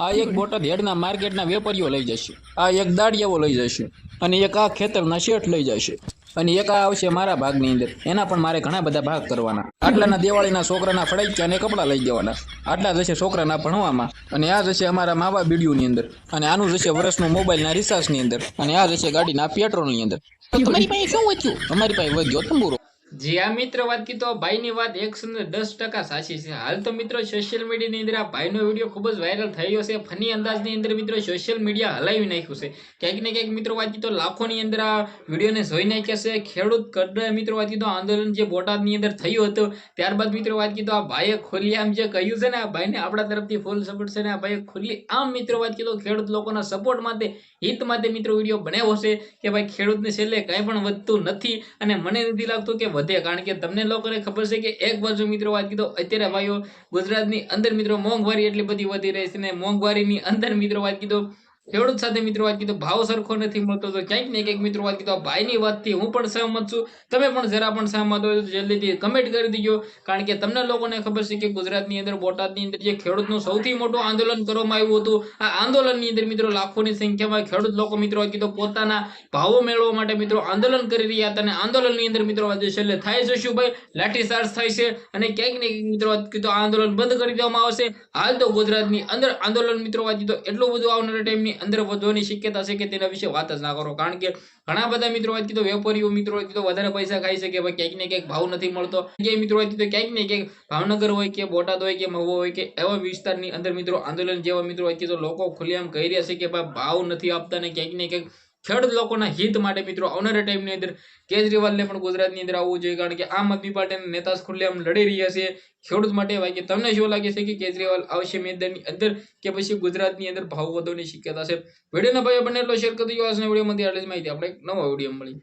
આ એક બોટાદ હેડના માર્કેટના વેપારીઓ લઈ જશે. આ એક દાડિયાઓ લઈ જશે અને એક આ ખેતરના શેઠ લઈ જશે. અને એક આ આવશે મારા ભાગની અંદર. એના પણ મારે ઘણા બધા ભાગ કરવાના. આટલાના દિવાળીના છોકરાના ફડાઈક્યા અને કપડાં લઈ જવાના. આટલા જશે છોકરાના ભણવામાં. અને આ જશે અમારા માવા બીડીઓની અંદર. અને આનું જશે વર્ષનું મોબાઈલના રિચાર્જની અંદર. અને આ જશે ગાડીના પેટ્રોલની અંદર. તમારી પાસે શું વધ્યું અમારી પાસે વધ્યો તંબુરો. જી આ મિત્ર વાત કી ભાઈની વાત એકસો ને દસ ટકા સાચી છે. હાલ તો મિત્રો સોશિયલ મીડિયાની અંદર આ ભાઈનો વીડિયો ખૂબ જ વાયરલ થયો છે. ફની અંદાજની અંદર મિત્રો સોશિયલ મીડિયા હલાવી નાખ્યું છે. ક્યાંક ને ક્યાંક મિત્રો વાત કી લાખોની અંદર આ વિડીયોને જોઈ નાખ્યા છે. ખેડૂત કડે મિત્રો વાત કી આંદોલન જે બોટાદની અંદર થયું હતું, ત્યારબાદ મિત્રો વાત કી આ ભાઈએ ખુલ્લી આમ જે કહ્યું છે ને, આ ભાઈને આપણા તરફથી ફૂલ સપોર્ટ છે ને, આ ભાઈએ ખુલ્લી આમ મિત્રો વાત કી તો ખેડૂત લોકોના સપોર્ટ માટે, હિત માટે મિત્રો વીડિયો બનાવ્યો છે કે ભાઈ ખેડૂતને છેલ્લે કાંઈ પણ વધતું નથી અને મને નથી લાગતું કે વધે. કારણ કે તમને લોકોને ખબર છે કે એક બાજુ મિત્રો વાત કીધો, અત્યારે ભાઈઓ ગુજરાતની અંદર મિત્રો મોંઘવારી એટલી બધી વધી રહી છે ને મોંઘવારીની અંદર મિત્રો વાત કીધો ખેડૂત સાથે મિત્રો વાત કીધો ભાવ સરખો નથી મળતો, તો ક્યાંક ને ક્યાંક મિત્રો વાત કીધું ભાઈની વાતથી હું પણ સહમત છું. તમે પણ જરા પણ સહમત હોય તો જલ્દીથી કમેન્ટ કરી દીજો, કારણ કે તમને લોકોને ખબર છે કે ગુજરાતની અંદર, બોટાદની અંદર જે ખેડૂતનું સૌથી મોટું આંદોલન કરવામાં આવ્યું હતું, આ આંદોલનની અંદર મિત્રો લાખોની સંખ્યામાં ખેડૂત લોકો મિત્રો વાત કીધું પોતાના ભાવો મેળવવા માટે મિત્રો આંદોલન કરી રહ્યા હતા, અને આંદોલનની અંદર મિત્રો વાત છેલ્લે થાય છે શું ભાઈ? લાઠીચાર્જ થાય છે, અને ક્યાંક ને ક્યાંક મિત્રો વાત કીધું આંદોલન બંધ કરી દેવામાં આવશે. હાલ તો ગુજરાતની અંદર આંદોલન મિત્રો વાત કીધો એટલું બધું આવનારા ટાઈમની અંદર વધવાની શક્યતા છે કે તેના વિશે વાત જ ના કરો. કારણ કે ઘણા બધા મિત્રો વાત કીધું વેપારીઓ મિત્રો કીધો વધારે પૈસા ખાઈ શકે ભાઈ ક્યાંક ને ક્યાંક ભાવ નથી મળતો. ક્યાંય મિત્રો વાત કીધું ક્યાંક ને ક્યાંક ભાવનગર હોય કે બોટાદ હોય કે મહુવા હોય કે એવા વિસ્તારની અંદર મિત્રો આંદોલન જેવા મિત્રો વાત કીધું લોકો ખુલ્લેઆમ કહી રહ્યા છે કે ભાઈ ભાવ નથી આપતા ને ક્યાંક ને ક્યાંક ખેડૂત લોકોના હિત માટે મિત્રો આવનારા ટાઈમની અંદર કેજરીવાલને પણ ગુજરાતની અંદર આવવું જોઈએ, કારણ કે આમ આદમી પાર્ટીના નેતા ખુલ્લેઆમ લડી રહ્યા છે. ખેડૂત માટે વાગે તમને શું લાગે છે કે કેજરીવાલ આવશે મેદાનની અંદર કે પછી ગુજરાતની અંદર ભાવ વધવાની શક્યતા છે? વિડીયોના ભાઈઓ બને એટલો શેર કરી દો આજના વિડીયોમાંથી આટલી જ માહિતી. આપણે નવા વીડિયો મળી